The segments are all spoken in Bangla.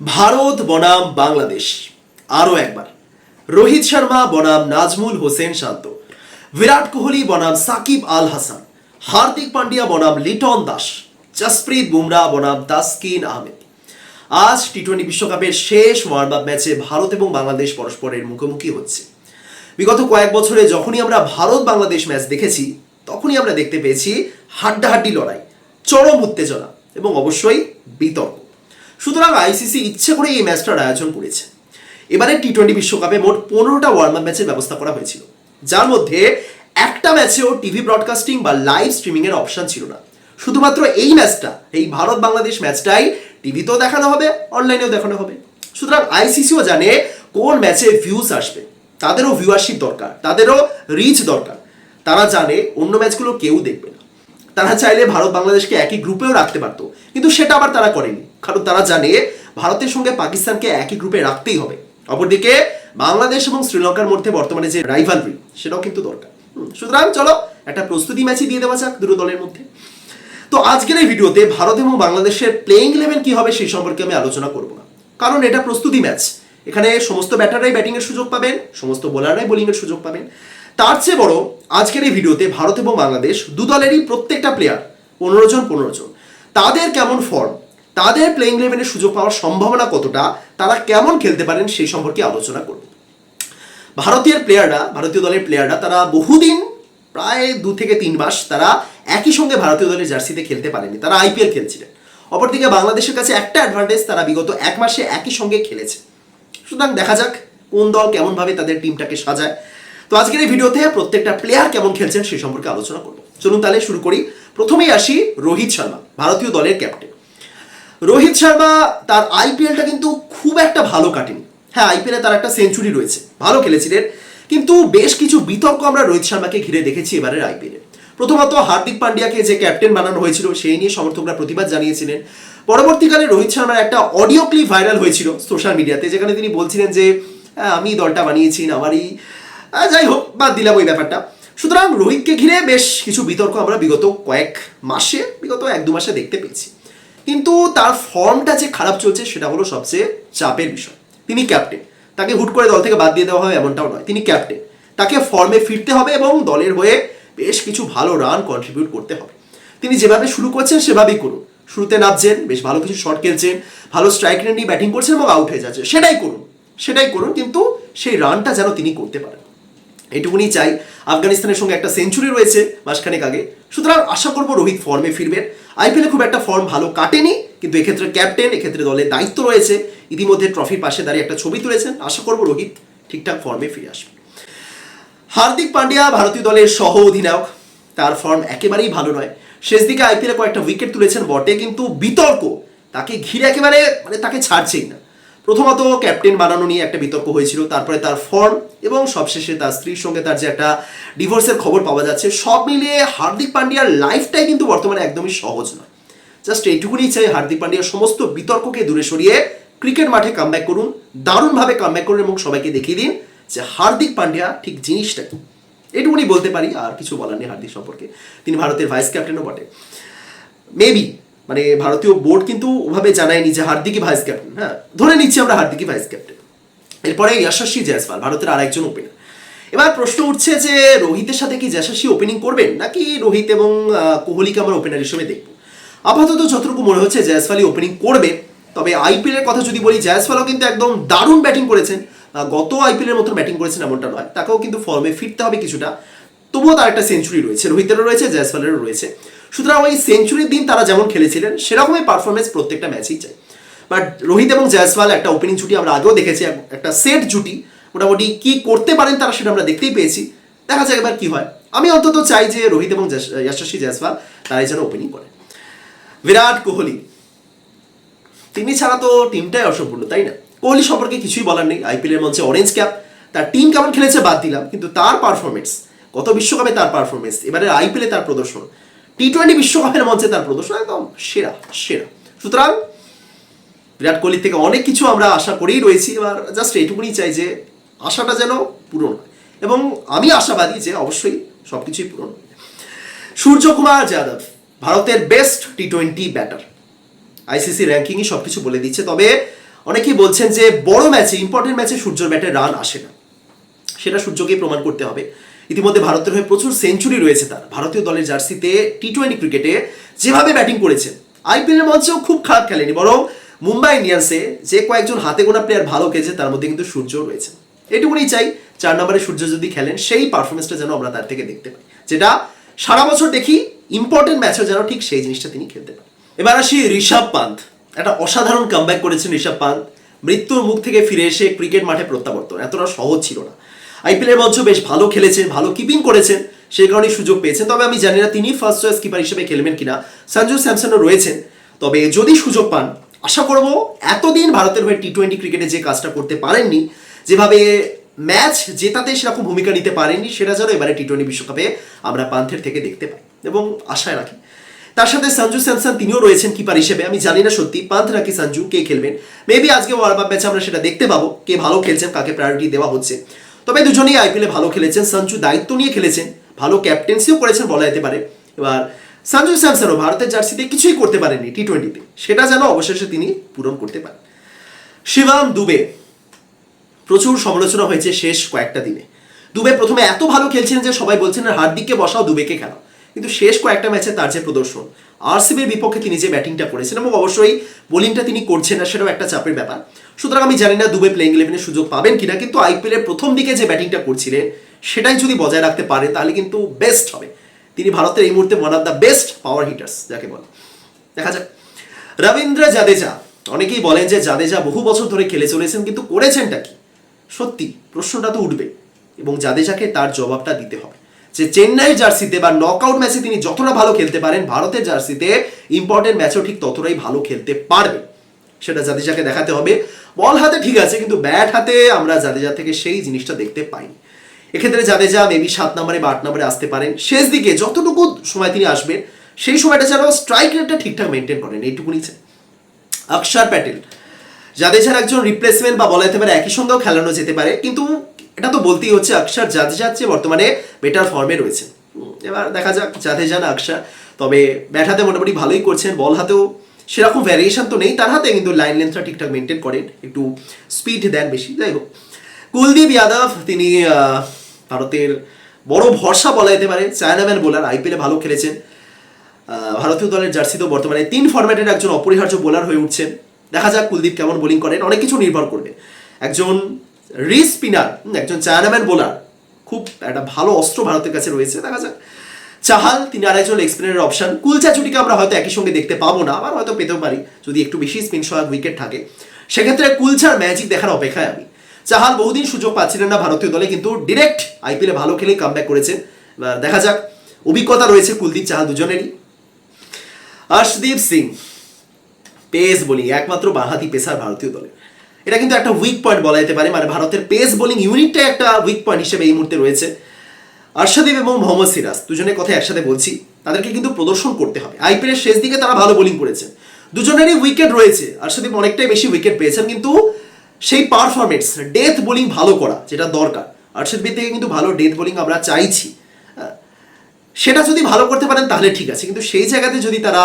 ভারত বনাম বাংলাদেশ। আরও একবার। রোহিত শর্মা বনাম নাজমুল হোসেন শান্ত। বিরাট কোহলি বনাম সাকিব আল হাসান। হার্দিক পান্ডিয়া বনাম লিটন দাস। জসপ্রীত বুমরা বনাম তাসকিন আহমেদ। আজ টি টোয়েন্টি বিশ্বকাপের শেষ ওয়ার্ম আপ ম্যাচে ভারত এবং বাংলাদেশ পরস্পরের মুখোমুখি হচ্ছে। বিগত কয়েক বছরে যখনই আমরা ভারত বাংলাদেশ ম্যাচ দেখেছি, তখনই আমরা দেখতে পেয়েছি হাড্ডাহাড্ডি লড়াই, চরম উত্তেজনা এবং অবশ্যই বিতর্ক। সুতরাং আইসিসি ইচ্ছে করে এই ম্যাচটার আয়োজন করেছে। এবারে টি টোয়েন্টি বিশ্বকাপে মোট পনেরোটা ওয়ার্ম আপ ম্যাচের ব্যবস্থা করা হয়েছিল। যার মধ্যে একটা ম্যাচেও টিভি ব্রডকাস্টিং বা লাইভ স্ট্রিমিং এর অপশন ছিল না। শুধুমাত্র এই ম্যাচটা, এই ভারত বাংলাদেশ ম্যাচটাই টিভিতেও দেখানো হবে অনলাইনেও দেখানো হবে। সুতরাং আইসিসিও জানে কোন ম্যাচে ভিউজ আসবে। তাদেরও ভিউয়ারশিপ দরকার, তাদেরও রিচ দরকার। তারা জানে অন্য ম্যাচগুলো কেউ দেখবে না। তারা চাইলে ভারত বাংলাদেশকে একই গ্রুপেও রাখতে পারতো। কিন্তু সেটা আবার তারা করেনি। কারণ তারা জানে ভারতের সঙ্গে পাকিস্তানকে একই গ্রুপে রাখতেই হবে। অপরদিকে বাংলাদেশ এবং শ্রীলঙ্কার মধ্যে বর্তমানে যে রাইভালরি সেটাও কিন্তু দরকার। সুতরাং চলো একটা প্রস্তুতি ম্যাচই দিয়ে দেওয়া যাক দুটো দলের মধ্যে। তো আজকের এই ভিডিওতে ভারত এবং বাংলাদেশের প্লেইং ইলেভেন কি হবে সেই সম্পর্কে আমি আলোচনা করব না। কারণ এটা প্রস্তুতি ম্যাচ এখানে সমস্ত ব্যাটাররাই ব্যাটিং এর সুযোগ পাবেন, সমস্ত বোলাররাই বোলিং এর সুযোগ পাবেন। তার চেয়ে বড় আজকের এই ভিডিওতে ভারত এবং বাংলাদেশ দু দলেরই প্রত্যেকটা প্লেয়ার পনেরো জন পনেরো জন। তাদের কেমন ফর্ম তাদের প্লেইং ইলেভেনের সুযোগ পাওয়ার সম্ভাবনা কতটা, তারা কেমন খেলতে পারেন সেই সম্পর্কে আলোচনা করব। ভারতীয় প্লেয়াররা ভারতীয় দলের প্লেয়াররা তারা বহুদিন, প্রায় দু থেকে তিন মাস তারা একই সঙ্গে ভারতীয় দলের জার্সিতে খেলতে পারেনি। তারা আইপিএল খেলছিলেন। অপরদিকে বাংলাদেশের কাছে একটা অ্যাডভান্টেজ তারা বিগত এক মাসে একই সঙ্গে খেলেছে। সুতরাং দেখা যাক কোন দল কেমনভাবে তাদের টিমটাকে সাজায়। তো আজকের এই ভিডিওতে প্রত্যেকটা প্লেয়ার কেমন খেলছেন সেই সম্পর্কে আলোচনা করব। চলুন তাহলে শুরু করি। প্রথমেই আসি রোহিত শর্মা ভারতীয় দলের ক্যাপ্টেন রোহিত শর্মা তার আইপিএলটা কিন্তু খুব একটা ভালো কাটেনি। হ্যাঁ আইপিএলে তার একটা সেঞ্চুরি রয়েছে। ভালো খেলেছিলেন। কিন্তু বেশ কিছু বিতর্ক আমরা রোহিত শর্মাকে ঘিরে দেখেছি এবারের আইপিএলে প্রথমত হার্দিক পান্ডিয়াকে যে ক্যাপ্টেন বানানো হয়েছিল সেই নিয়ে সমর্থকরা প্রতিবাদ জানিয়েছিলেন। পরবর্তীকালে রোহিত শর্মার একটা অডিও ক্লিপ ভাইরাল হয়েছিল সোশ্যাল মিডিয়াতে যেখানে তিনি বলছিলেন যে "হ্যাঁ, আমি দলটা বানিয়েছি আমারই যাই হোক, বাদ দিলাম ওই ব্যাপারটা। সুতরাং রোহিতকে ঘিরে বেশ কিছু বিতর্ক আমরা বিগত কয়েক মাসে, বিগত এক দু মাসে দেখতে পেয়েছি। কিন্তু তার ফর্মটা যে খারাপ চলছে, সেটা হলো সবচেয়ে চাপের বিষয়। তিনি ক্যাপ্টেন তাকে হুট করে দল থেকে বাদ দিয়ে দেওয়া হবে এমনটাও নয়। তিনি ক্যাপ্টেন তাকে ফর্মে ফিরতে হবে এবং দলের হয়ে বেশ কিছু ভালো রান কন্ট্রিবিউট করতে হবে। তিনি যেভাবে শুরু করছেন, সেভাবেই করুন। শুরুতে নামছেন, বেশ ভালো কিছু শট খেলছেন, ভালো স্ট্রাইক নিয়ে ব্যাটিং করছেন এবং আউট হয়ে যাচ্ছে। সেটাই করুন। সেটাই করুন, কিন্তু সেই রানটা যেন তিনি করতে পারেন। এটুকুনি চাই। আফগানিস্তানের সঙ্গে একটা সেঞ্চুরি রয়েছে মাসখানেক আগে। সুতরাং আশা করব রোহিত ফর্মে ফিরবেন। আইপিএলে খুব একটা ফর্ম ভালো কাটেনি, কিন্তু এক্ষেত্রে ক্যাপ্টেন এক্ষেত্রে দলের দায়িত্ব রয়েছে। ইতিমধ্যে ট্রফির পাশে দাঁড়িয়ে একটা ছবি তুলেছেন। আশা করব রোহিত ঠিকঠাক ফর্মে ফিরে আসবে। হার্দিক পান্ডিয়া ভারতীয় দলের সহ অধিনায়ক। তার ফর্ম একেবারেই ভালো নয়। শেষ দিকে আইপিএলে কয়েকটা উইকেট তুলেছেন বটে, কিন্তু বিতর্ক। তাকে ঘিরে একেবারে মানে তাকে ছাড়ছেই না। প্রথমত ক্যাপ্টেন বানানো নিয়ে একটা বিতর্ক হয়েছিল, তারপরে তার ফর্ম এবং সবশেষে তার স্ত্রীর সঙ্গে তার যে একটা ডিভোর্সের খবর পাওয়া যাচ্ছে, সব মিলিয়ে হার্দিক পান্ডিয়ার লাইফটাই কিন্তু বর্তমানে একদমই সহজ নয়। জাস্ট এইটুকুনি চাই, হার্দিক পান্ডিয়ার সমস্ত বিতর্ককে দূরে সরিয়ে ক্রিকেট মাঠে কামব্যাক করুন, দারুণভাবে কামব্যাক করুন এবং সবাইকে দেখিয়ে দিন যে হার্দিক পান্ডিয়া ঠিক জিনিসটা কি। এটুকুনি বলতে পারি, আর কিছু বলার নেই হার্দিক সম্পর্কে। তিনি ভারতের ভাইস ক্যাপ্টেনও বটে। মেবি মানে ভারতীয় বোর্ড কিন্তু ওভাবে জানায়নি যে হার্দিকই ভাইস ক্যাপ্টেন হ্যাঁ? ধরে নিচ্ছি আমরা হার্দিকই ভাইস ক্যাপ্টেন এরপরে যশস্বী জয়সওয়াল, ভারতের আরেকজন ওপেনার এবার প্রশ্ন উঠছে যে রোহিতের সাথে কি যশস্বী ওপেনিং করবেন, নাকি রোহিত এবং কোহলিকে আমরা ওপেনার হিসেবে দেখব? আপাতত যতটুকু মনে হচ্ছে জয়সওয়ালই ওপেনিং করবে, তবে আইপিএল এর কথা যদি বলি, জয়সওয়ালও কিন্তু একদম দারুণ ব্যাটিং করেছেন। গত আইপিএল এর মতো ব্যাটিং করেছেন এমনটা নয়। তাকেও কিন্তু ফর্মে ফিরতে হবে কিছুটা। তবুও তার একটা সেঞ্চুরি রয়েছে। রোহিতেরও রয়েছে, জয়সওয়ালেরও রয়েছে। সুতরাং ওই সেঞ্চুরির দিন তারা যেমন খেলেছিলেন, সেরকমই পারফরমেন্স প্রত্যেকটা ম্যাচেই চাই বাট রোহিত এবং জয়সওয়াল একটা ওপেনিং জুটি আমরা আগেও দেখেছি একটা সেট জুটি। মোটামুটি কি করতে পারেন তারা সেটা আমরা দেখতেই পেয়েছি। দেখা যাক এবার কি হয়। আমি অন্তত চাই যে রোহিত এবং যশস্বী জয়সওয়াল তারাই যেন ওপেনিং করে। বিরাট কোহলি। তিনি ছাড়া তো টিমটাই অসম্পূর্ণ, তাই না? কোহলি সম্পর্কে কিছুই বলার নেই। আইপিএল এর মঞ্চে অরেঞ্জ ক্যাপ তার টিম কেমন খেলেছে বাদ দিলাম, কিন্তু তার পারফরমেন্স গত বিশ্বকাপে তার পারফরমেন্স এবারে আইপিএলে তার প্রদর্শন টি টোয়েন্টি বিশ্বকাপের মঞ্চে তার প্রদর্শন একদম সেরা সেরা। সুতরাং বিরাট কোহলি থেকে অনেক কিছু আমরা আশা করেই রয়েছি, এবার জাস্ট এইটুকুনি চাই যে আশাটা যেন পূরণ হয়। এবং আমি আশাবাদী যে অবশ্যই সব কিছুই পূরণ হবে। সূর্যকুমার যাদব, ভারতের best T twenty batter ICC র্যাঙ্কিংই সব কিছু বলে দিচ্ছে, তবে অনেকেই বলছেন যে বড় ম্যাচে ইম্পর্টেন্ট ম্যাচে সূর্যর ব্যাটে রান আসে না। সেটা সূর্যকেই প্রমাণ করতে হবে। ইতিমধ্যে ভারতের হয়ে প্রচুর সেঞ্চুরি রয়েছে তার। ভারতীয় দলের জার্সিতে টি টোয়েন্টি ক্রিকেটে যেভাবে ব্যাটিং করেছেন আইপিএলের মঞ্চেও খুব খারাপ খেলেনি, বরং মুম্বাই ইন্ডিয়ান্সে যে কয়েকজন হাতে গোনা প্লেয়ার ভালো খেলেছে, তার মধ্যে কিন্তু সূর্য রয়েছে। এটুকুনি চাই, চার নম্বরে সূর্য যদি খেলেন, সেই পারফরমেন্সটা যেন আমরা তার থেকে দেখতে পাই। যেটা সারা বছর দেখি ইম্পর্টেন্ট ম্যাচও যেন ঠিক সেই জিনিসটা তিনি খেলতে পারেন। এবার আসি ঋষভ পান্ত একটা অসাধারণ কামব্যাক করেছেন ঋষভ পান্ত মৃত্যুর মুখ থেকে ফিরে এসে ক্রিকেট মাঠে প্রত্যাবর্তন। এতটা সহজ ছিল না। আইপিএলের মঞ্চ বেশ ভালো খেলেছেন, ভালো কিপিং করেছেন, সেই কারণেই সুযোগ পেয়েছেন। তবে আমি জানি না তিনি ফার্স্ট চয়েস কিপার হিসেবে খেলবেন কিনা। সঞ্জু স্যামসনও রয়েছেন। তবে যদি সুযোগ পান, আশা করব এতদিন ভারতের হয়ে টি টোয়েন্টি ক্রিকেটে যে কাজটা করতে পারেননি, যেভাবে ম্যাচ জেতাতে সেরকম ভূমিকা নিতে পারেননি, সেটা যেন এবারে টি টোয়েন্টি বিশ্বকাপে আমরা পান্থের থেকে দেখতে পাই এবং আশায় রাখি। তার সাথে সঞ্জু স্যামসন তিনিও রয়েছেন কিপার হিসেবে। আমি জানি না সত্যি পান্থ নাকি সঞ্জু কে খেলবেন। মেবি আজকে ওয়ার্ল্ড কাপ ম্যাচে আমরা সেটা দেখতে পাবো, কে ভালো খেলছেন, কাকে প্রায়োরিটি দেওয়া হচ্ছে। তবে দুজনেই আইপিএলে ভালো খেলেছেন। সঞ্জু দায়িত্ব নিয়ে খেলেছেন। ভালো ক্যাপ্টেন্সিও করেছেন বলা যেতে পারে। এবার সঞ্জু স্যামসনও ভারতের জার্সিতে কিছুই করতে পারেনি টি টোয়েন্টিতে সেটা যেন অবশেষে তিনি পূরণ করতে পারেন। শিবাম দুবে প্রচুর সমালোচনা হয়েছে শেষ কয়েকটা দিনে। দুবে প্রথমে এত ভালো খেলছেন যে সবাই বলছেন হার্দিককে বসাও দুবেকে খেলাও। কিন্তু শেষ কয়েকটা ম্যাচে তার যে প্রদর্শন, আরসিবির বিপক্ষে তিনি যে ব্যাটিংটা করেছেন এবং অবশ্যই বোলিংটা তিনি করছেন না, সেটাও একটা চাপের ব্যাপার। সুতরাং আমি জানি না দুবে প্লেইং ইলেভেনের সুযোগ পাবেন কিনা, কিন্তু আইপিএলের প্রথম দিকে যে ব্যাটিংটা করছিলেন, সেটাই যদি বজায় রাখতে পারে, তাহলে কিন্তু বেস্ট হবে। তিনি ভারতের এই মুহূর্তে one of the best power hitters যাকে বলে। দেখা যাক। রবীন্দ্র জাদেজা, অনেকেই বলেন যে জাদেজা বহু বছর ধরে খেলে চলেছেন, কিন্তু করেছেনটা কি? সত্যি, প্রশ্নটা তো উঠবে। এবং জাদেজাকে তার জবাবটা দিতে হবে। যে চেন্নাই জার্সিতে বা নকআউট ম্যাচে তিনি যতটা ভালো খেলতে পারেন, ভারতের জার্সিতে ইম্পর্টেন্ট ম্যাচেও ঠিক ততটাই ভালো খেলতে পারবে। সেটা জাদেজাকে দেখাতে হবে। বল হাতে ঠিক আছে, কিন্তু ব্যাট হাতে আমরা জাদেজা থেকে সেই জিনিসটা দেখতে পাইনি। এক্ষেত্রে জাদেজা মেবি সাত নম্বরে বা আট নম্বরে আসতে পারেন। শেষ দিকে যতটুকু সময় তিনি আসবেন, সেই সময়টা যেন স্ট্রাইক রেটটা ঠিকঠাক মেনটেন করেন এইটুকুনি অক্ষর প্যাটেল। জাদেজার একজন রিপ্লেসমেন্ট বা বলা যেতে পারে, একই সঙ্গেও খেলানো যেতে পারে, কিন্তু এটা তো বলতেই হচ্ছে অক্ষর জাদেজার চেয়ে বর্তমানে বেটার ফর্মে রয়েছে। এবার দেখা যাক জাদেজা না অক্ষর তবে ব্যাট হাতে মোটামুটি ভালোই করছেন বল হাতেও সেরকম ভ্যারিয়েশন তো নেই, তার হাতে কিন্তু লাইন লেন্থটা ঠিকঠাক মেনটেন করেন, একটু স্পিড দেন বেশি, যাই হোক। কুলদীপ যাদব, তিনি ভারতের বড় ভরসা বলা যেতে পারে চায়নাম্যান বোলার আইপিএলে ভালো খেলেছেন। ভারতীয় দলের জার্সিতেও বর্তমানে তিন ফরম্যাটের একজন অপরিহার্য বোলার হয়ে উঠছেন। দেখা যাক কুলদীপ কেমন বোলিং করেন, অনেক কিছু নির্ভর করবে। একজন রি স্পিনার একজন চায়নাম্যান বোলার। খুব একটা ভালো অস্ত্র ভারতের কাছে রয়েছে, দেখা যাক। চাহাল, তিনি আরেকজন এক্সপিনের অপশন। কুলচা চুটিকে আমরা হয়তো একই সঙ্গে দেখতে পাবো না, আবার হয়তো পেতেও পারি, যদি একটু বেশি স্পিন সহায়ক উইকেট থাকে। সেক্ষেত্রে কুলচার ম্যাজিক দেখার অপেক্ষায় আমি। চাহাল বহুদিন সুযোগ পাচ্ছিলেন না ভারতীয় দলে, কিন্তু ডিরেক্ট আইপিএলে ভালো খেলে কামব্যাক করেছে। এবার দেখা যাক, অভিজ্ঞতা রয়েছে কুলদীপ চাহাল দুজনেরই। হর্ষদীপ সিং, পেস বোলিং, একমাত্র বাঁহাতি পেসার ভারতীয় দলের এটা কিন্তু একটা উইক পয়েন্ট বলা যেতে পারে মানে ভারতের পেস বোলিং ইউনিটটা একটা উইক পয়েন্ট হিসেবে এই মুহূর্তে রয়েছে। আর্শদীপ এবং মোহাম্মদ সিরাজ দুজনের কথা একসাথে বলছি তাদেরকে কিন্তু প্রদর্শন করতে হবে। আইপিএলের শেষ দিকে তারা ভালো বোলিং করেছে দুজনেরই উইকেট রয়েছে আর্শদীপ অনেকটাই বেশি উইকেট পেয়েছেন কিন্তু সেই পারফরমেন্স ডেথ বোলিং ভালো করা যেটা দরকার। আর্শদীপ থেকে কিন্তু ভালো ডেথ বোলিং আমরা চাইছি। হ্যাঁ, সেটা যদি ভালো করতে পারেন তাহলে ঠিক আছে কিন্তু সেই জায়গাতে যদি তারা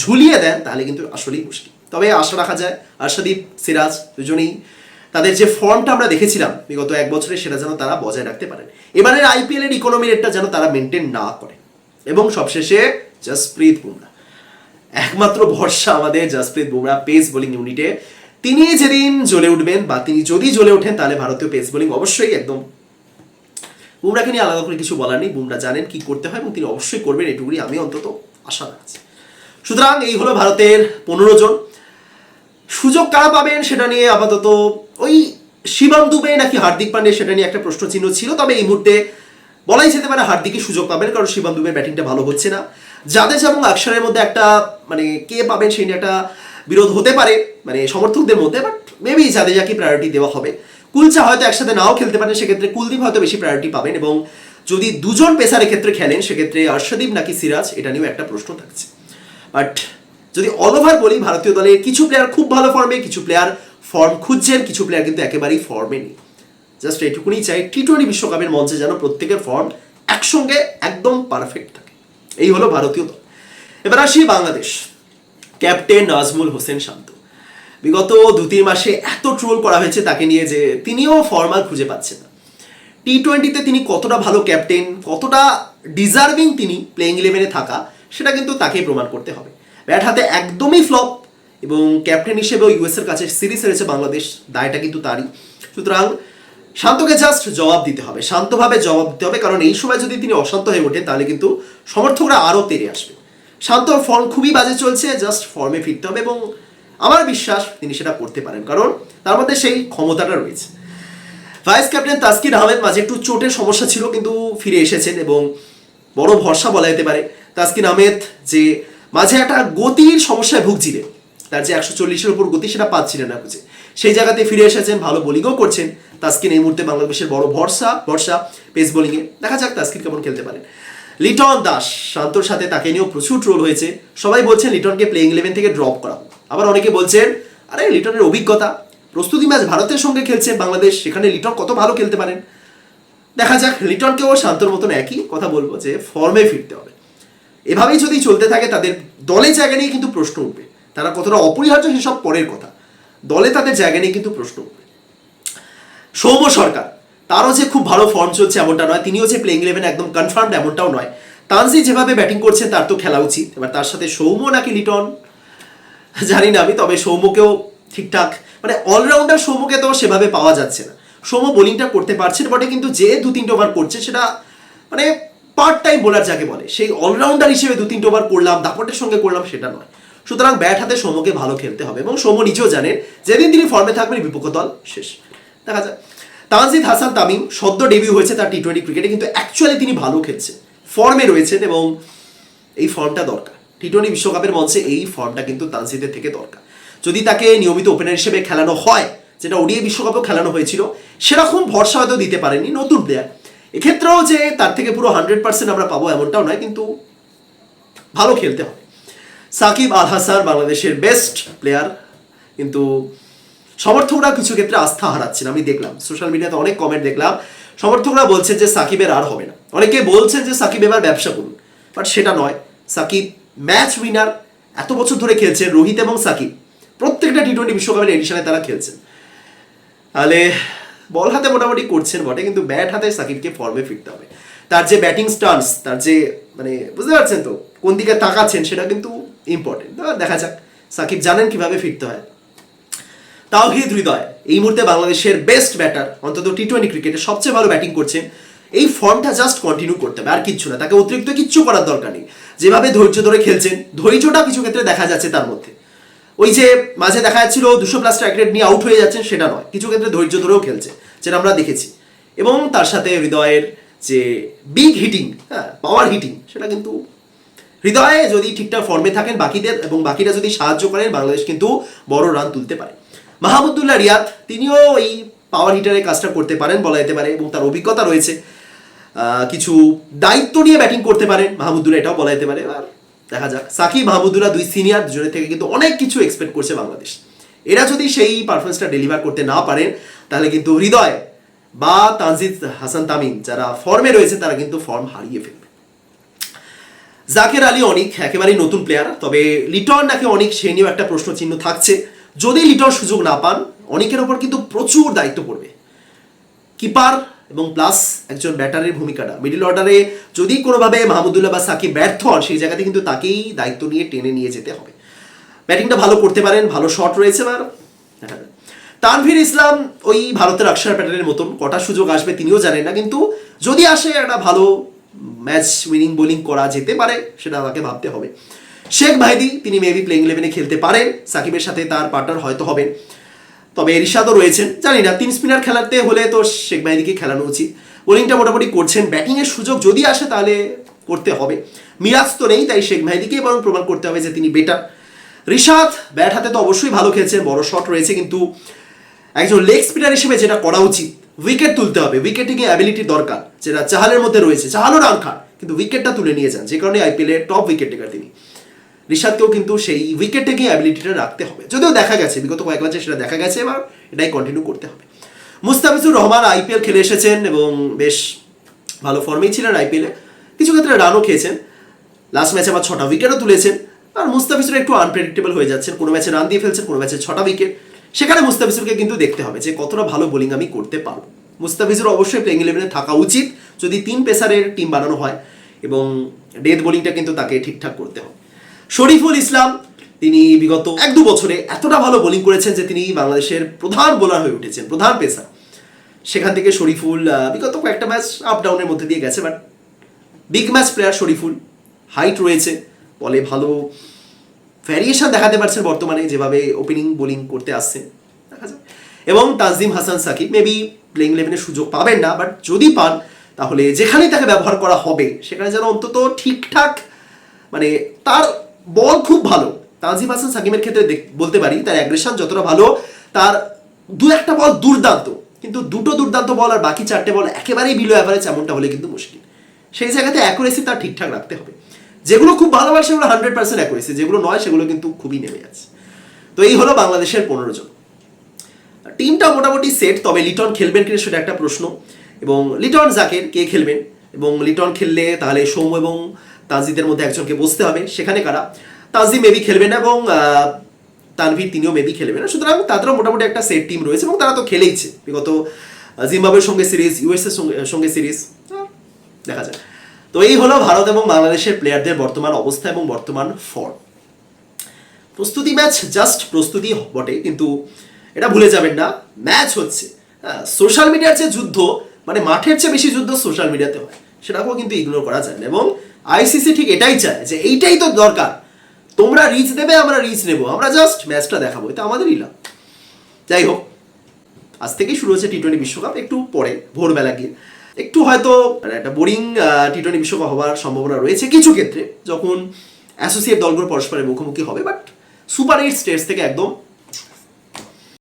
ঝুলিয়ে দেন তাহলে কিন্তু আসলেই মুশকিল। তবে আশা রাখা যায়। আর্শদীপ, সিরাজ দুজনেই তাদের যে ফর্মটা আমরা দেখেছিলাম বিগত এক বছরে সেটা যেন তারা বজায় রাখতে পারেন। এবারের আইপিএল এর ইকোনমি রেটটা যেন তারা মেনটেন না করে। এবং সবশেষে জসপ্রীত বুমরা। একমাত্র ভরসা আমাদের জসপ্রীত বুমরা পেস বোলিং ইউনিটে তিনি যেদিন জ্বলে উঠবেন বা তিনি যদি জ্বলে ওঠেন, তাহলে ভারতীয় পেস বোলিং অবশ্যই একদম বুমরাকে নিয়ে আলাদা করে কিছু বলার নেই। বুমরা জানেন কি করতে হয় এবং তিনি অবশ্যই করবেন এটুকুনি আমি অন্তত আশা রাখছি। সুতরাং এই হলো ভারতের পনেরো জন। সুযোগ কারা পাবেন সেটা নিয়ে আপাতত ওই শিবম দুবে নাকি হার্দিক পান্ডে সেটা নিয়ে একটা প্রশ্ন চিহ্ন ছিল, তবে এই মুহূর্তে বলাই যেতে পারে হার্দিকই সুযোগ পাবেন, কারণ শিবম দুবের ব্যাটিংটা ভালো হচ্ছে না। জাদেজ এবং অক্ষরের মধ্যে একটা মানে কে পাবেন সেই নিয়ে একটা বিরোধ হতে পারে মানে সমর্থকদের মধ্যে বাট মেবি জাদেজাকে প্রায়োরিটি দেওয়া হবে। কুলচা হয়তো একসাথে নাও খেলতে পারেন, সেক্ষেত্রে কুলদীপ হয়তো বেশি প্রায়োরিটি পাবেন এবং যদি দুজন পেসারের ক্ষেত্রে খেলেন, সেক্ষেত্রে অর্ষদীপ নাকি সিরাজ, এটা নিয়েও একটা প্রশ্ন থাকছে। বাট যদি অল ওভার বলি, ভারতীয় দলের কিছু প্লেয়ার খুব ভালো ফর্মে কিছু প্লেয়ার ফর্ম খুঁজছেন, কিছু প্লেয়ার কিন্তু একেবারেই ফর্মে নেই। জাস্ট এটুকুনি চাই টি টোয়েন্টি বিশ্বকাপের মঞ্চে যেন প্রত্যেকের ফর্ম একসঙ্গে একদম পারফেক্ট থাকে। এই হলো ভারতীয় দল। এবার আসি বাংলাদেশ। ক্যাপ্টেন নাজমুল হোসেন শান্ত। বিগত দু তিন মাসে এত ট্রোল করা হয়েছে তাকে নিয়ে যে তিনিও ফর্মাল খুঁজে পাচ্ছেন না। টি টোয়েন্টিতে তিনি কতটা ভালো ক্যাপ্টেন কতটা ডিজার্ভিং তিনি প্লেইং ইলেভেনে থাকা, সেটা কিন্তু তাকেই প্রমাণ করতে হবে। ব্যাট হাতে একদমই ফ্লপ এবং ক্যাপ্টেন হিসেবেও ইউএস এর কাছে সিরিজ হেরেছে বাংলাদেশ। দায়টা কিন্তু তারই। সুতরাং শান্তকে জাস্ট জবাব দিতে হবে। শান্তভাবে জবাব দিতে হবে, কারণ এই সময় যদি তিনি অশান্ত হয়ে ওঠেন, তাহলে কিন্তু সমর্থকরা আরও তেরে আসবে। শান্তর ফর্ম খুবই বাজে চলছে জাস্ট ফর্মে ফিরতে হবে এবং আমার বিশ্বাস তিনি সেটা করতে পারেন, কারণ তার মধ্যে সেই ক্ষমতাটা রয়েছে। ভাইস ক্যাপ্টেন তাসকির আহমেদ মাঝে একটু চোটের সমস্যা ছিল, কিন্তু ফিরে এসেছেন এবং বড় ভরসা বলা যেতে পারে। তাসকিন আহমেদ যে মাঝে একটা গতির সমস্যায় ভুগছিলেন। তার যে একশো চল্লিশের উপর গতি সেটা পাচ্ছিলেন না বুঝে সেই জায়গাতে ফিরে এসেছেন, ভালো বোলিংও করছেন। তাস্কিন এই মুহূর্তে বাংলাদেশের বড় ভরসা ভরসা পেস বোলিংয়ে দেখা যাক তাস্কিন কেমন খেলতে পারেন। লিটন দাস, শান্তর সাথে তাকে নিয়েও প্রচুর ট্রোল হয়েছে। সবাই বলছেন লিটনকে প্লেইং ইলেভেন থেকে ড্রপ করা আবার অনেকে বলছেন, আরে, লিটনের অভিজ্ঞতা। প্রস্তুতি ম্যাচ ভারতের সঙ্গে খেলছে বাংলাদেশ, সেখানে লিটন কত ভালো খেলতে পারেন? দেখা যাক, লিটনকেও শান্তর মতন একই কথা বলব যে ফর্মে ফিরতে হবে। এভাবেই যদি চলতে থাকে, তাদের দলে জায়গা নিয়ে কিন্তু প্রশ্ন উঠবে। তারা কতটা অপরিহার্য সেসব পরের কথা। দলে তাদের জায়গা নিয়ে কিন্তু প্রশ্ন উঠবে। সৌম্য সরকার, তারও যে খুব ভালো ফর্ম চলছে এমনটা নয়, তিনিও যে প্লেইং ইলেভেন একদম কনফার্মড এমনটাও নয়। তানজি যেভাবে ব্যাটিং করছেন, তার তো খেলা উচিত। এবার তার সাথে সৌম্য নাকি লিটন? জানি না আমি, তবে সৌম্যকেও ঠিকঠাক মানে অলরাউন্ডার সৌম্যকে তো সেভাবে পাওয়া যাচ্ছে না। সৌম্য বোলিংটা করতে পারছে, বটে, কিন্তু যে দু তিনটে ওভার করছে, সেটা মানে পার্ট টাইম বোলার যাকে বলে, সেই অলরাউন্ডার হিসেবে দু তিনটে ওভার করলাম, দাপটের সঙ্গে করলাম, সেটা নয়। সুতরাং ব্যাট হাতে সৌম্যকে ভালো খেলতে হবে এবং সৌম্য নিজেও জানেন যেদিন তিনি ফর্মে থাকবেন বিপক্ষ দল শেষ। দেখা যাক। তানজিদ হাসান তামিম, সদ্য ডেবিউ হয়েছে তার টি টোয়েন্টি ক্রিকেটে কিন্তু অ্যাকচুয়ালি তিনি ভালো খেলছেন ফর্মে রয়েছেন এবং এই ফর্মটা দরকার। টি টোয়েন্টি বিশ্বকাপের মঞ্চে এই ফর্মটা কিন্তু তানজিদের থেকে দরকার। যদি তাকে নিয়মিত ওপেনার হিসেবে খেলানো হয়, যেটা ওডিএ বিশ্বকাপেও খেলানো হয়েছিল, সেরকম ভরসা হয়তো দিতে পারেনি নতুন প্লেয়ার এক্ষেত্রেও যে তার থেকে পুরো হান্ড্রেড পার্সেন্ট আমরা পাবো এমনটাও নয়, কিন্তু ভালো খেলতে হবে। সাকিব আল হাসান বাংলাদেশের বেস্ট প্লেয়ার, কিন্তু সমর্থকরা কিছু ক্ষেত্রে আস্থা হারাচ্ছেন। আমি দেখলাম, সোশ্যাল মিডিয়াতে অনেক কমেন্ট দেখলাম। সমর্থকরা বলছেন যে সাকিবের আর হবে না। অনেকে বলছেন যে সাকিব এবার ব্যবসা করুন বাট সেটা নয়। সাকিব ম্যাচ উইনার এত বছর ধরে খেলছেন রোহিত এবং সাকিব। প্রত্যেকটা টি টোয়েন্টি বিশ্বকাপের এডিশনে তারা খেলছেন। তাহলে বল হাতে মোটামুটি করছেন বটে, কিন্তু ব্যাট হাতে সাকিবকে ফর্মে ফিরতে হবে। তার যে ব্যাটিং স্টান্স তার যে মানে বুঝতে পারছেন তো, কোন দিকে তাকাচ্ছেন সেটা কিন্তু ইম্পর্টেন্ট দেখা যাক, সাকিব জানেন কীভাবে ফিরতে হয়। তাও তাওহিদ হৃদয়, এই মুহূর্তে বাংলাদেশের বেস্ট ব্যাটার অন্তত টি টোয়েন্টি ক্রিকেটে সবচেয়ে ভালো ব্যাটিং করছেন। এই ফর্মটা জাস্ট কন্টিনিউ করতে হবে, আর কিচ্ছু না, তাকে অতিরিক্ত কিচ্ছু করার দরকার নেই। যেভাবে ধৈর্য ধরে খেলছেন, ধৈর্যটা কিছু ক্ষেত্রে দেখা যাচ্ছে তার মধ্যে। ওই যে মাঝে দেখা যাচ্ছিল দুশো প্লাস রেট নিয়ে আউট হয়ে যাচ্ছেন, সেটা নয়। কিছু ক্ষেত্রে ধৈর্য ধরেও খেলছে, যেটা আমরা দেখেছি। এবং তার সাথে হৃদয়ের যে বিগ হিটিং হ্যাঁ পাওয়ার হিটিং সেটা কিন্তু হৃদয়ে যদি ঠিকঠাক ফর্মে থাকেন বাকিদের এবং বাকিরা যদি সাহায্য করেন, বাংলাদেশ কিন্তু বড় রান তুলতে পারে। মাহমুদুল্লাহ রিয়াদ, তিনিও এই পাওয়ার হিটারের কাজটা করতে পারেন বলা যেতে পারে, এবং তার অভিজ্ঞতা রয়েছে। কিছু দায়িত্ব নিয়ে ব্যাটিং করতে পারেন, মাহমুদুল্লাহ এটাও বলা যেতে পারে। আর দেখা যাক। সাকিব মাহমুদুল্লাহ দুই সিনিয়র দুজনের থেকে কিন্তু অনেক কিছু এক্সপেক্ট করছে বাংলাদেশ। এরা যদি সেই পারফরমেন্সটা ডেলিভার করতে না পারেন, তাহলে কিন্তু হৃদয় বা তানজিদ হাসান তামিম যারা ফর্মে রয়েছে, তারা কিন্তু ফর্ম হারিয়ে ফেলবে। জাকের আলী অনিক একেবারেই নতুন প্লেয়ার তবে লিটন নাকি অনিক সে নিয়েও একটা প্রশ্ন চিহ্ন থাকছে। যদি লিটন সুযোগ না পান, অনিকের ওপর কিন্তু প্রচুর দায়িত্ব পড়বে। কিপার এবং প্লাস একজন ব্যাটারের ভূমিকাটা। মিডিল অর্ডারে যদি কোনোভাবে মাহমুদুল্লাহ বা সাকিব ব্যর্থ হন, সেই জায়গাতে কিন্তু তাকেই দায়িত্ব নিয়ে টেনে নিয়ে যেতে হবে। ব্যাটিংটা ভালো করতে পারেন, ভালো শট রয়েছে আর। তানভীর ইসলাম ওই ভারতের অক্ষর প্যাটার্নের মতন, কটা সুযোগ আসবে তিনিও জানেন না, কিন্তু যদি আসে একটা ভালো ম্যাচ উইনিং বোলিং করা যেতে পারে, সেটা আমাকে ভাবতে হবে। শেখ ভাইদি, তিনি মেবি প্লেইং ইলেভেনে খেলতে পারেন, সাকিবের সাথে তার পার্টনার হয়তো হবেন। তবে এরিশাদও রয়েছেন। জানি না, তিন স্পিনার খেলাতে হলে তো শেখ মেহেদিকে খেলানো উচিত। বোলিংটা মোটামুটি করছেন। ব্যাটিংয়ের সুযোগ যদি আসে তাহলে করতে হবে। মিরাজ তো নেই, তাই শেখ মেহেদিকে বরং প্রমাণ করতে হবে যে তিনি বেটার রিশাদ ব্যাট হাতে তো অবশ্যই ভালো খেলছেন, বড় শট রয়েছে, কিন্তু একজন লেগ স্পিনার হিসেবে যেটা করা উচিত উইকেট তুলতে হবে। উইকেটিং এ অ্যাবিলিটি দরকার, যেটা চাহালের মধ্যে রয়েছে। চাহালও রান খান, কিন্তু উইকেটটা তুলে নিয়ে যান। যে কারণে আইপিএলের টপ উইকেট টেকার তিনি। ঋষাদকেও কিন্তু সেই উইকেট টেকিং অ্যাবিলিটিটা রাখতে হবে। যদিও দেখা গেছে, বিগত কয়েক বছর সেটা দেখা গেছে, এবার এটাই কন্টিনিউ করতে হবে। মুস্তাফিজুর রহমান আইপিএল খেলে এসেছেন এবং বেশ ভালো ফর্মেই ছিলেন আইপিএলে কিছু ক্ষেত্রে রানও খেয়েছেন। লাস্ট ম্যাচে আবার ছটা উইকেটও তুলেছেন। আর মুস্তাফিজুর একটু আনপ্রেডিক্টেবল হয়ে যাচ্ছেন। কোনো ম্যাচে রান দিয়ে ফেলছেন, কোনো ম্যাচে ছটা উইকেট সেখানে মুস্তাফিজুরকে কিন্তু দেখতে হবে যে কতটা ভালো বোলিং আমি করতে পারব। মুস্তাফিজুর অবশ্যই প্লেইং ইলেভেনে থাকা উচিত। যদি তিন পেসারের টিম বানানো হয় এবং ডেথ বোলিংটা কিন্তু তাকে ঠিকঠাক করতে হবে। শরীফুল ইসলাম, তিনি বিগত এক দু বছরে এতটা ভালো বোলিং করেছেন যে তিনি বাংলাদেশের প্রধান বোলার হয়ে উঠেছেন, প্রধান পেসার। সেখান থেকে শরীফুল বিগত কয়েকটা ম্যাচ আপ ডাউনের মধ্যে দিয়ে গেছে but big match player Shoriful height রয়েছে, বলে ভালো ভ্যারিয়েশন দেখাতে পারছেন বর্তমানে যেভাবে ওপেনিং বোলিং করতে আসছেন, দেখা যাক। এবং তানজিম হাসান সাকিব মেবি প্লেইং ইলেভেনের সুযোগ পাবেন না বাট যদি পান, তাহলে যেখানেই তাকে ব্যবহার করা হবে, সেখানে যেন অন্তত ঠিকঠাক মানে তার বল খুব ভালো। তানজিম হাসান সাকিবের ক্ষেত্রে বলতে পারি, তার অ্যাগ্রেশন যতটা ভালো, তার দু একটা বল দুর্দান্ত। কিন্তু দুটো দুর্দান্ত বল আর বাকি চারটে বল একেবারেই বিলো অ্যাভারেজ এমনটা হলে কিন্তু মুশকিল। সেই জায়গাতে অ্যাকুরেসি তার ঠিকঠাক রাখতে হবে। যেগুলো খুব ভালো হয় সেগুলো হান্ড্রেড পার্সেন্ট অ্যাকুরেসি যেগুলো নয় সেগুলো কিন্তু খুবই নেমে যাচ্ছে তো এই হলো বাংলাদেশের পনেরো জন। টিমটা মোটামুটি সেট তবে লিটন খেলবেন কিনা সেটা একটা প্রশ্ন। এবং লিটন জাকের, কে খেলবেন? এবং লিটন খেললে তাহলে সৌম্য এবং তাজিদের মধ্যে একজনকে বসতে হবে। সেখানে কারা? তাজি মেবি খেলবেন না এবং তানভীর তিনিও মেবি খেলবেন না। সুতরাং তাদেরও মোটামুটি একটা সেট টিম রয়েছে এবং তারা তো খেলেইছে। বিগত জিম্বাবুয়ের সঙ্গে সিরিজ ইউএসএর সঙ্গে সঙ্গে সিরিজ দেখা যায় তো এই হলো ভারত এবং বাংলাদেশের প্লেয়ারদের বর্তমান অবস্থা এবং বর্তমান ফর্ম প্রস্তুতি ম্যাচ জাস্ট প্রস্তুতি বটে, কিন্তু এটা ভুলে যাবেন না। ম্যাচ হচ্ছে সোশ্যাল মিডিয়ার যে যুদ্ধ মানে মাঠের চেয়ে বেশি যুদ্ধ সোশ্যাল মিডিয়াতে হয়। সেটাকেও কিন্তু ইগনোর করা যায় না। এবং আইসিসি ঠিক এটাই চায় যে এইটাই তো দরকার। তোমরা রিচ দেবে, আমরা রিচ নেব। আমরা জাস্ট ম্যাচটা দেখাবো, এটা আমাদেরই লাভ। যাই হোক, আজ থেকেই শুরু হচ্ছে টি টোয়েন্টি বিশ্বকাপ, একটু পরে, ভোরবেলা গিয়ে। একটু হয়তো মানে একটা বোরিং টি টোয়েন্টি বিশ্বকাপ হওয়ার সম্ভাবনা রয়েছে কিছু ক্ষেত্রে, যখন অ্যাসোসিয়েট দলগুলো পরস্পরের মুখোমুখি হবে বাট সুপার এইট স্টেটস থেকে একদম